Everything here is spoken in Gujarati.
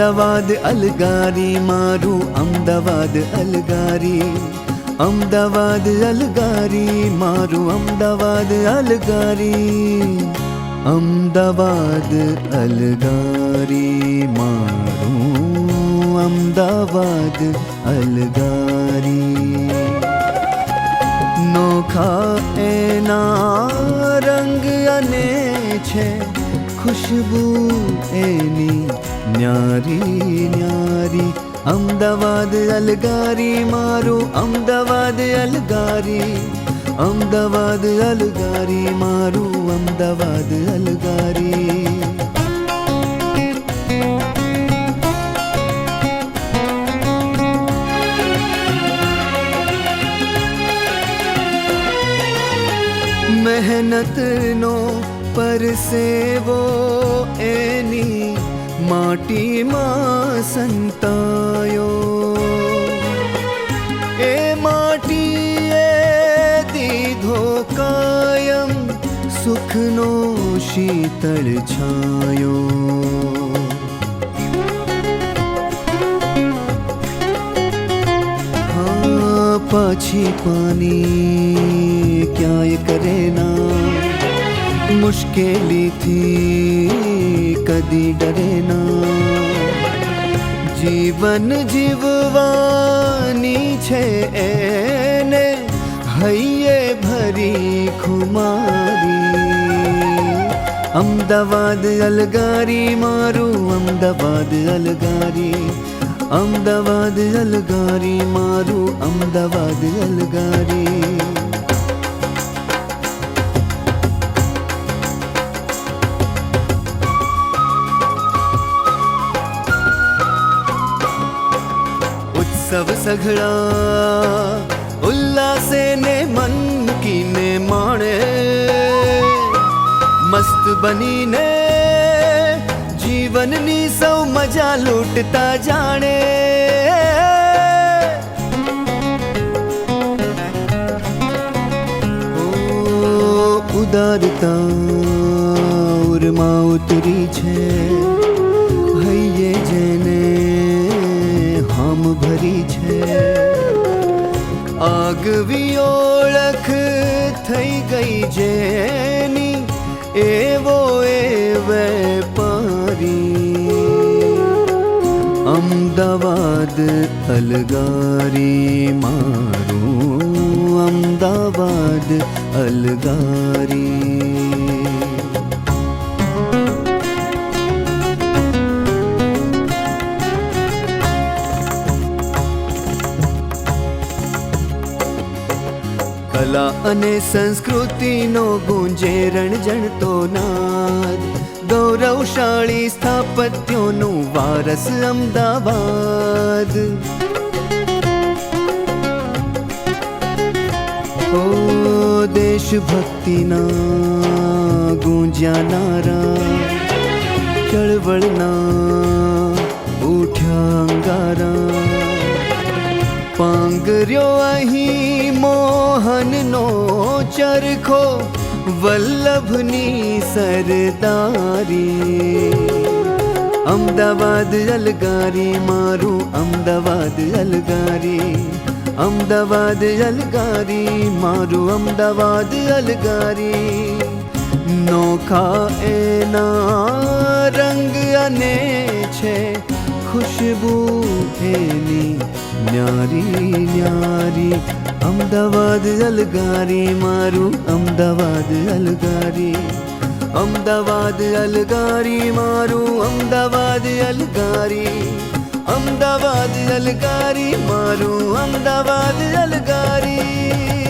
અમદાવાદ અલગારી, મારું અમદાવાદ અલગારી. અમદાવાદ અલગારી, મારું અમદાવાદ અલગારી. અમદાવાદ અલગારી, મારું અમદાવાદ અલગારી. નોખા એના રંગ અને છે, ખુશ્બુ એની ન્યારી ન્યારી અમદાવાદ અલગારી મારું અમદાવાદ અલગારી અમદાવાદ અલગારી મારું અમદાવાદ અલગારી મહેનતનો પરસેવો એની માટીમાં સંતાયો. એ માટીએ દીધો કાયમ સુખનો શીતળ છાયો. પાછી પાની ક્યાંય કરે ના. મુશ્કેલીથી કદી ડરે ના. જીવન જીવવાની છે એને હૈયે ભરી ખુમારી. અમદાવાદ અલગારી, મારું અમદાવાદ અલગારી. અમદાવાદ અલગારી, મારું અમદાવાદ અલગારી. ઉત્સવ સઘળા ઉલ્લાસે ને મન મૂકીને માણે મસ્ત બનીને જીવનની સૌ મજા લૂંટતા જાણે ઉદારતા ઉરમાં ઉતરી છે ભરી છે. આગવી ઓળખ થઈ ગઈ જેની, એવો એ વેપારી અમદાવાદ અલગારી મારું, અમદાવાદ અલગારી. કલા અને સંસ્કૃતિનો ગુંજે રણજણતો નાદ. ગૌરવશાળી સ્થાપત્યોનું વારસ અમદાવાદ. ઓ દેશભક્તિના ગુંજ્યા નારા, ચળવળના ઉઠ્યા અંગારા. પાંગર્યો અહીં મોહનનો ચરખો, વલ્લભની સરદારી અમદાવાદ અલગારી, મારું અમદાવાદ અલગારી. અમદાવાદ અલગારી, મારું અમદાવાદ અલગારી. નોખા એના રંગ અને છે ખુશ્બુ એની ન્યારી ન્યારી, અમદાવાદ અલગારી, મારું અમદાવાદ અલગારી. અમદાવાદ અલગારી, મારું અમદાવાદ અલગારી. અમદાવાદ અલગારી, મારું અમદાવાદ અલગારી.